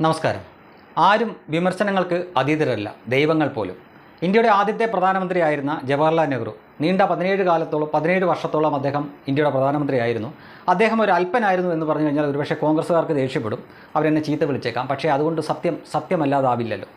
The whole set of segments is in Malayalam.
നമസ്കാരം. ആരും വിമർശനങ്ങൾക്ക് അതീതരല്ല. ദൈവങ്ങൾ പോലും. ഇന്ത്യയുടെ ആദ്യത്തെ പ്രധാനമന്ത്രിയായിരുന്ന ജവഹർലാൽ നെഹ്റു നീണ്ട പതിനേഴ് കാലത്തോളം പതിനേഴ് വർഷത്തോളം അദ്ദേഹം ഇന്ത്യയുടെ പ്രധാനമന്ത്രിയായിരുന്നു. അദ്ദേഹം ഒരു അല്പനായിരുന്നു എന്ന് പറഞ്ഞു കഴിഞ്ഞാൽ ഒരുപക്ഷെ കോൺഗ്രസ്സുകാർക്ക് ദേഷ്യപ്പെടും. അവരെന്നെ ചീത്ത വിളിച്ചേക്കാം. പക്ഷേ അതുകൊണ്ട് സത്യം സത്യമല്ലാതാവില്ലല്ലോ.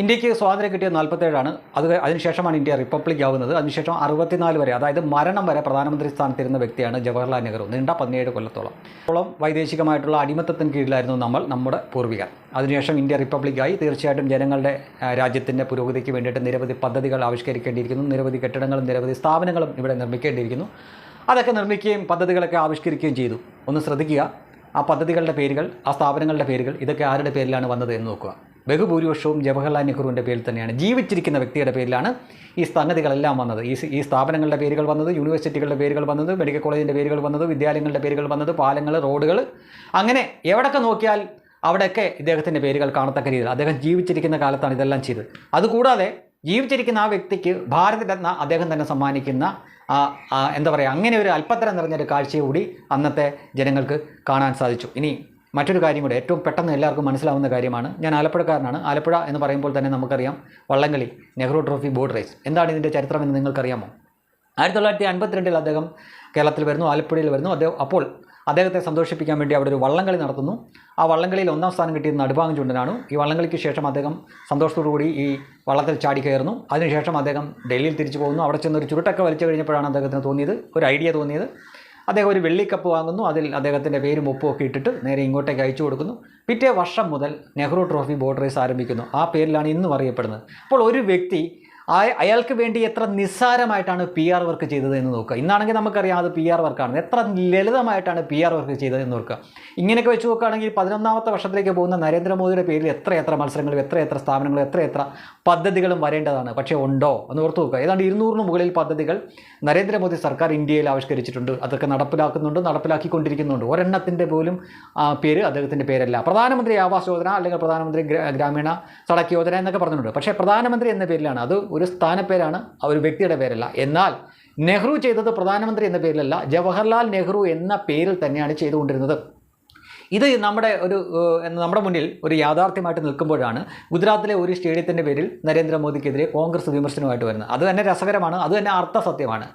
ഇന്ത്യയ്ക്ക് സ്വാതന്ത്ര്യം കിട്ടിയത് നാൽപ്പത്തേഴാണ് അത് അതിനുശേഷമാണ് ഇന്ത്യ റിപ്പബ്ലിക് ആവുന്നത്. അതിനുശേഷം അറുപത്തിനാല് വരെ അതായത് മരണം വരെ പ്രധാനമന്ത്രി സ്ഥാനത്തിരുന്ന വ്യക്തിയാണ് ജവഹർലാൽ നെഹ്റു. നീണ്ട പതിനേഴ് കൊല്ലത്തോളം. ഓളം വൈദേശികമായിട്ടുള്ള അടിമത്തത്തിന് കീഴിലായിരുന്നു നമ്മൾ നമ്മുടെ പൂർവികർ. അതിനുശേഷം ഇന്ത്യ റിപ്പബ്ലിക്കായി തീർച്ചയായിട്ടും ജനങ്ങളുടെ രാജ്യത്തിന്റെ പുരോഗതിക്ക് വേണ്ടിയിട്ട് നിരവധി പദ്ധതികൾ ആവിഷ്കരിക്കേണ്ടിയിരിക്കുന്നു. നിരവധി കെട്ടിടങ്ങളും നിരവധി സ്ഥാപനങ്ങളും ഇവിടെ നിർമ്മിക്കേണ്ടിയിരിക്കുന്നു. അതൊക്കെ നിർമ്മിക്കുകയും പദ്ധതികളൊക്കെ ആവിഷ്കരിക്കുകയും ചെയ്തു. ഒന്ന് ശ്രദ്ധിക്കുക. ആ പദ്ധതികളുടെ പേരുകൾ ആ സ്ഥാപനങ്ങളുടെ പേരുകൾ ഇതൊക്കെ ആരുടെ പേരിലാണ് വന്നത് എന്ന് നോക്കുക. ബഹുഭൂരിപക്ഷവും ജവഹർലാൽ നെഹ്റുവിന്റെ പേരിൽ തന്നെയാണ്. ജീവിച്ചിരിക്കുന്ന വ്യക്തിയുടെ പേരിലാണ് ഈ സംഗതികളെല്ലാം വന്നത്. ഈ ഈ സ്ഥാപനങ്ങളുടെ പേരുകൾ വന്നത് യൂണിവേഴ്സിറ്റികളുടെ പേരുകൾ വന്നത് മെഡിക്കൽ കോളേജിന്റെ പേരുകൾ വന്നത് വിദ്യാലയങ്ങളുടെ പേരുകൾ വന്നത് പാലങ്ങൾ റോഡുകൾ. അങ്ങനെ എവിടെയൊക്കെ നോക്കിയാൽ അവിടെയൊക്കെ ഇദ്ദേഹത്തിന്റെ പേരുകൾ കാണത്തക്ക രീതിയിൽ അദ്ദേഹം ജീവിച്ചിരിക്കുന്ന കാലത്താണ് ഇതെല്ലാം ചെയ്തത്. അതുകൂടാതെ ജീവിച്ചിരിക്കുന്ന ആ വ്യക്തിക്ക് ഭാരതരത്ന അദ്ദേഹം തന്നെ സമ്മാനിക്കുന്ന എന്താ പറയുക അങ്ങനെ ഒരു അല്പത്തരം നിറഞ്ഞൊരു കാഴ്ച കൂടി അന്നത്തെ ജനങ്ങൾക്ക് കാണാൻ സാധിച്ചു. ഇനി മറ്റൊരു കാര്യം കൂടെ ഏറ്റവും പെട്ടെന്ന് എല്ലാവർക്കും മനസ്സിലാവുന്ന കാര്യമാണ്. ഞാൻ ആലപ്പുഴക്കാരനാണ്. ആലപ്പുഴ എന്ന് പറയുമ്പോൾ തന്നെ നമുക്കറിയാം വള്ളംകളി നെഹ്റു ട്രോഫി ബോട്ട് റേസ്. എന്താണ് ഇതിന്റെ ചരിത്രം എന്ന് നിങ്ങൾക്കറിയാമോ? ആയിരത്തി തൊള്ളായിരത്തി അൻപത്തിരണ്ടിൽ അദ്ദേഹം കേരളത്തിൽ വരുന്നു ആലപ്പുഴയിൽ വരുന്നു. അദ്ദേഹം അപ്പോൾ അദ്ദേഹത്തെ സന്തോഷിപ്പിക്കാൻ വേണ്ടി അവിടെ ഒരു വള്ളംകളി നടത്തുന്നു. ആ വള്ളംകളിയിൽ ഒന്നാം സ്ഥാനം കിട്ടിയത് നടുഭാഗം ചുണ്ടനാണ്. ഈ വള്ളംകളിക്ക് ശേഷം അദ്ദേഹം സന്തോഷത്തോടു കൂടി ഈ വള്ളത്തിൽ ചാടി കയറുന്നു. അതിനുശേഷം അദ്ദേഹം ഡൽഹിയിൽ തിരിച്ചു പോകുന്നു. അവിടെ ചെന്നൊരു ചുരുട്ടൊക്കെ വലിച്ചു കഴിഞ്ഞപ്പോഴാണ് അദ്ദേഹത്തിന് തോന്നിയത് ഒരു ഐഡിയ തോന്നിയത്. അദ്ദേഹം ഒരു വെള്ളിക്കപ്പ് വാങ്ങുന്നു. അതിൽ അദ്ദേഹത്തിന്റെ പേരും ഒപ്പും ഒക്കെ ഇട്ടിട്ട് നേരെ ഇങ്ങോട്ടേക്ക് അയച്ചു കൊടുക്കുന്നു. പിറ്റേ വർഷം മുതൽ നെഹ്റു ട്രോഫി ബോട്ട് റേസ് ആരംഭിക്കുന്നു. ആ പേരിലാണ് ഇന്നും അറിയപ്പെടുന്നത്. അപ്പോൾ ഒരു വ്യക്തി അയാൾക്ക് വേണ്ടി എത്ര നിസ്സാരമായിട്ടാണ് പി ആർ വർക്ക് ചെയ്തത് എന്ന് നോക്കുക. ഇന്നാണെങ്കിൽ നമുക്കറിയാം അത് പി ആർ വർക്കാണ് എത്ര ലളിതമായിട്ടാണ് പി ആർ വർക്ക് ചെയ്തത് എന്ന് നോക്കുക. ഇങ്ങനെയൊക്കെ വെച്ച് നോക്കുകയാണെങ്കിൽ പതിനൊന്നാമത്തെ വർഷത്തിലേക്ക് പോകുന്ന നരേന്ദ്രമോദിയുടെ പേരിൽ എത്ര എത്ര മത്സരങ്ങളും എത്ര എത്ര സ്ഥാപനങ്ങളും എത്ര എത്ര പദ്ധതികളും വരേണ്ടതാണ്. പക്ഷേ ഉണ്ടോ എന്ന് ഓർത്ത് നോക്കുക. ഏതാണ്ട് ഇരുന്നൂറിന് മുകളിൽ പദ്ധതികൾ നരേന്ദ്രമോദി സർക്കാർ ഇന്ത്യയിൽ ആവിഷ്കരിച്ചിട്ടുണ്ട്. അതൊക്കെ നടപ്പിലാക്കുന്നുണ്ട് നടപ്പിലാക്കിക്കൊണ്ടിരിക്കുന്നുണ്ട്. ഒരെണ്ണത്തിന്റെ പോലും പേര് അദ്ദേഹത്തിന്റെ പേരല്ല. പ്രധാനമന്ത്രി ആവാസ് യോജന അല്ലെങ്കിൽ പ്രധാനമന്ത്രി ഗ്രാമീണ സടക്ക് യോജന എന്നൊക്കെ പറഞ്ഞിട്ടുണ്ട്. പക്ഷേ പ്രധാനമന്ത്രി എന്ന പേരിലാണ്. അത് ഒരു സ്ഥാനപ്പേരാണ് ആ ഒരു വ്യക്തിയുടെ പേരല്ല. എന്നാൽ നെഹ്റു ചെയ്തത് പ്രധാനമന്ത്രി എന്ന പേരിലല്ല ജവഹർലാൽ നെഹ്റു എന്ന പേരിൽ തന്നെയാണ് ചെയ്തുകൊണ്ടിരുന്നത്. ഇത് നമ്മുടെ ഒരു നമ്മുടെ മുന്നിൽ ഒരു യാഥാർത്ഥ്യമായിട്ട് നിൽക്കുമ്പോഴാണ് ഗുജറാത്തിലെ ഒരു സ്റ്റേഡിയത്തിന്റെ പേരിൽ നരേന്ദ്രമോദിക്കെതിരെ കോൺഗ്രസ് വിമർശനമായിട്ട് വരുന്നത്. അത് തന്നെ രസകരമാണ് അത് തന്നെ അർത്ഥസത്യമാണ്.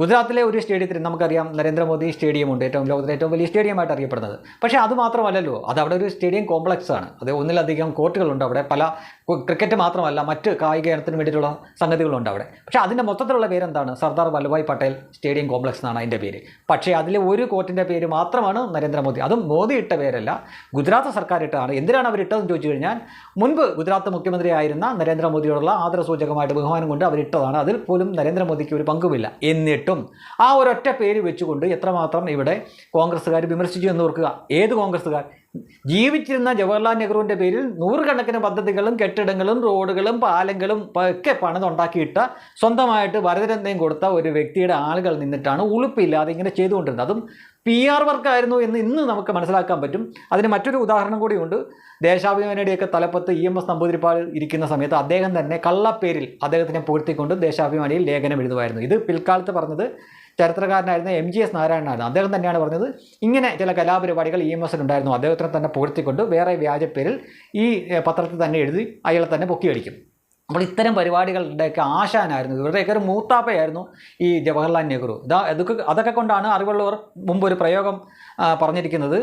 ഗുജറാത്തിലെ ഒരു സ്റ്റേഡിയത്തിൽ നമുക്കറിയാം നരേന്ദ്രമോദി സ്റ്റേഡിയം ഉണ്ട്. ഏറ്റവും ലോകത്തിലെ ഏറ്റവും വലിയ സ്റ്റേഡിയമായിട്ട് അറിയപ്പെടുന്നത്. പക്ഷേ അത് മാത്രമല്ലല്ലോ അത് അവിടെ ഒരു സ്റ്റേഡിയം കോംപ്ലക്സ് ആണ്. അത് ഒന്നിലധികം കോർട്ടുകളുണ്ട് അവിടെ. പല ക്രിക്കറ്റ് മാത്രമല്ല മറ്റ് കായിക ഇനത്തിന് വേണ്ടിയിട്ടുള്ള സംഗതികളുണ്ട് അവിടെ. പക്ഷേ അതിന്റെ മൊത്തത്തിലുള്ള പേരെന്താണ്? സർദാർ വല്ലഭായ് പട്ടേൽ സ്റ്റേഡിയം കോംപ്ലക്സ് എന്നാണ് അതിന്റെ പേര്. പക്ഷേ അതിലെ ഒരു കോർട്ടിന്റെ പേര് മാത്രമാണ് നരേന്ദ്രമോദി. അതും മോദി ഇട്ട പേരല്ല ഗുജറാത്ത് സർക്കാർ ഇട്ടതാണ്. എന്തിനാണ് അവർ ഇട്ടതെന്ന് ചോദിച്ചു കഴിഞ്ഞാൽ മുൻപ് ഗുജറാത്ത് മുഖ്യമന്ത്രിയായിരുന്ന നരേന്ദ്രമോദിയോടുള്ള ആദരസൂചകമായിട്ട് ബഹുമാനം കൊണ്ട് അവരിട്ടതാണ് അതിൽ പോലും നരേന്ദ്രമോദിക്ക് ഒരു പങ്കുമില്ല. എന്നിട്ടും ആ ഒരൊറ്റ പേര് വെച്ചുകൊണ്ട് എത്രമാത്രം ഇവിടെ കോൺഗ്രസ്സുകാർ വിമർശിച്ചു എന്ന് ഓർക്കുക. ഏത് കോൺഗ്രസ്സുകാർ? ജീവിച്ചിരുന്ന ജവഹർലാൽ നെഹ്റുവിന്റെ പേരിൽ നൂറുകണക്കിന് പദ്ധതികളും കെട്ടിടങ്ങളും റോഡുകളും പാലങ്ങളും ഒക്കെ പണിതുണ്ടാക്കിയിട്ട സ്വന്തമായിട്ട് വരതരന്തയും കൊടുത്ത ഒരു വ്യക്തിയുടെ ആളുകൾ നിന്നിട്ടാണ് ഉളുപ്പില്ലാതെ ഇങ്ങനെ ചെയ്തുകൊണ്ടിരുന്നത്. അതും പി ആർ വർക്കായിരുന്നു എന്ന് ഇന്ന് നമുക്ക് മനസ്സിലാക്കാൻ പറ്റും. അതിന് മറ്റൊരു ഉദാഹരണം കൂടിയുണ്ട്. ദേശാഭിമാനിയുടെയൊക്കെ തലപ്പത്ത് ഇ എം എസ് നമ്പൂതിരിപ്പാട് ഇരിക്കുന്ന സമയത്ത് അദ്ദേഹം തന്നെ കള്ളപ്പേരിൽ അദ്ദേഹത്തിനെ പൂർത്തിക്കൊണ്ട് ദേശാഭിമാനിയിൽ ലേഖനം എഴുതുമായിരുന്നു. ഇത് പിൽക്കാലത്ത് പറഞ്ഞത് ചരിത്രകാരനായിരുന്ന എം ജി എസ് നാരായണനായിരുന്നു അദ്ദേഹം തന്നെയാണ് പറഞ്ഞത്. ഇങ്ങനെ ചില കലാപരിപാടികൾ ഇ എം എസിലുണ്ടായിരുന്നു അദ്ദേഹത്തിനെ തന്നെ പൂർത്തിക്കൊണ്ട് വേറെ വ്യാജപ്പേരിൽ ഈ പത്രത്തിൽ തന്നെ എഴുതി അയാളെ തന്നെ പൊക്കിയടിക്കും. അപ്പോൾ ഇത്തരം പരിപാടികളുടെയൊക്കെ ആശാനായിരുന്നു. ഇവരുടെയൊക്കെ ഒരു മൂത്താപ്പയായിരുന്നു ഈ ജവഹർലാൽ നെഹ്റു. ഇതാ ഇതൊക്കെ അതൊക്കെ കൊണ്ടാണ് അറിവുള്ളവർ മുമ്പ് ഒരു പ്രയോഗം പറഞ്ഞിരിക്കുന്നത്.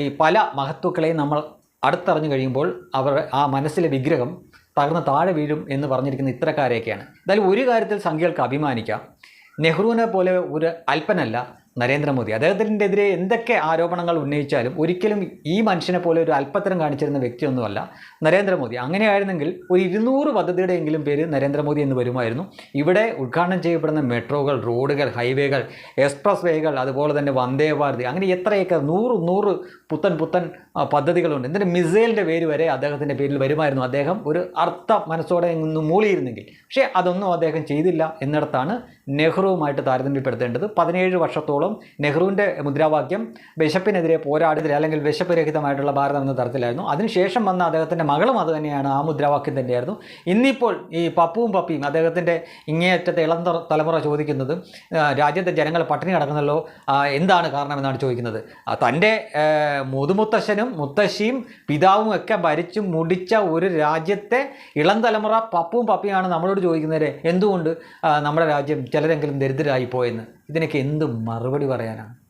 ഈ പല മഹത്വക്കളെയും നമ്മൾ അടുത്തറിഞ്ഞു കഴിയുമ്പോൾ അവർ ആ മനസ്സിലെ വിഗ്രഹം തകർന്ന് താഴെ വീഴും എന്ന് പറഞ്ഞിരിക്കുന്ന ഇത്തരക്കാരെയൊക്കെയാണ്. എന്തായാലും ഒരു കാര്യത്തിൽ സംഖ്യകൾക്ക് അഭിമാനിക്കാം. നെഹ്റുവിനെ പോലെ ഒരു അല്പനല്ല നരേന്ദ്രമോദി. അദ്ദേഹത്തിന്റെ എതിരെ എന്തൊക്കെ ആരോപണങ്ങൾ ഉന്നയിച്ചാലും ഒരിക്കലും ഈ മനുഷ്യനെ പോലെ ഒരു അല്പത്തരം കാണിച്ചിരുന്ന വ്യക്തിയൊന്നുമല്ല നരേന്ദ്രമോദി. അങ്ങനെയായിരുന്നെങ്കിൽ ഒരു ഇരുന്നൂറ് പദ്ധതിയുടെയെങ്കിലും പേര് നരേന്ദ്രമോദി എന്ന് വരുമായിരുന്നു. ഇവിടെ ഉദ്ഘാടനം ചെയ്യപ്പെടുന്ന മെട്രോകൾ റോഡുകൾ ഹൈവേകൾ എക്സ്പ്രസ് വേകൾ അതുപോലെ തന്നെ വന്ദേ ഭാരതി അങ്ങനെ എത്രയൊക്കെ നൂറ് നൂറ് പുത്തൻ പുത്തൻ പദ്ധതികളുണ്ട്. എന്നിട്ട് മിസൈലിന്റെ പേര് വരെ അദ്ദേഹത്തിന്റെ പേരിൽ വരുമായിരുന്നു. അദ്ദേഹം ഒരു അർത്ഥ മനസ്സോടെ നിന്ന് മൂളിയിരുന്നെങ്കിൽ. പക്ഷേ അതൊന്നും അദ്ദേഹം ചെയ്തില്ല എന്നിടത്താണ് നെഹ്റുവുമായിട്ട് താരതമ്യപ്പെടുത്തേണ്ടത് പതിനേഴ് വർഷത്തോളം നെഹ്റുവിന്റെ മുദ്രാവാക്യം വിശപ്പിനെതിരെ പോരാടുതൽ അല്ലെങ്കിൽ വിശപ്പ് രഹിതമായിട്ടുള്ള ഭാരതം എന്ന തരത്തിലായിരുന്നു. അതിനുശേഷം വന്ന അദ്ദേഹത്തിന്റെ മകളും അത് തന്നെയാണ്. ആ മുദ്രാവാക്യം തന്നെയായിരുന്നു. ഇന്നിപ്പോൾ ഈ പപ്പുവും പപ്പിയും അദ്ദേഹത്തിന്റെ ഇങ്ങേയറ്റത്തെ ഇളം തലമുറ ചോദിക്കുന്നത് രാജ്യത്തെ ജനങ്ങൾ പട്ടിണി കിടക്കുന്നല്ലോ എന്താണ് കാരണമെന്നാണ് ചോദിക്കുന്നത്. തന്റെ മുതുമുത്തശ്ശനും മുത്തശ്ശിയും പിതാവും ഒക്കെ ഭരിച്ചു മുടിച്ച ഒരു രാജ്യത്തെ ഇളം തലമുറ പപ്പും പപ്പിയാണ് നമ്മളോട് ചോദിക്കുന്നത്. എന്തുകൊണ്ട്? നമ്മുടെ രാജ്യം ചിലരെങ്കിലും ദരിദ്രരായി പോയെന്ന് ഇതിനൊക്കെ എന്ത് മറുപടി പറയാനാണ്?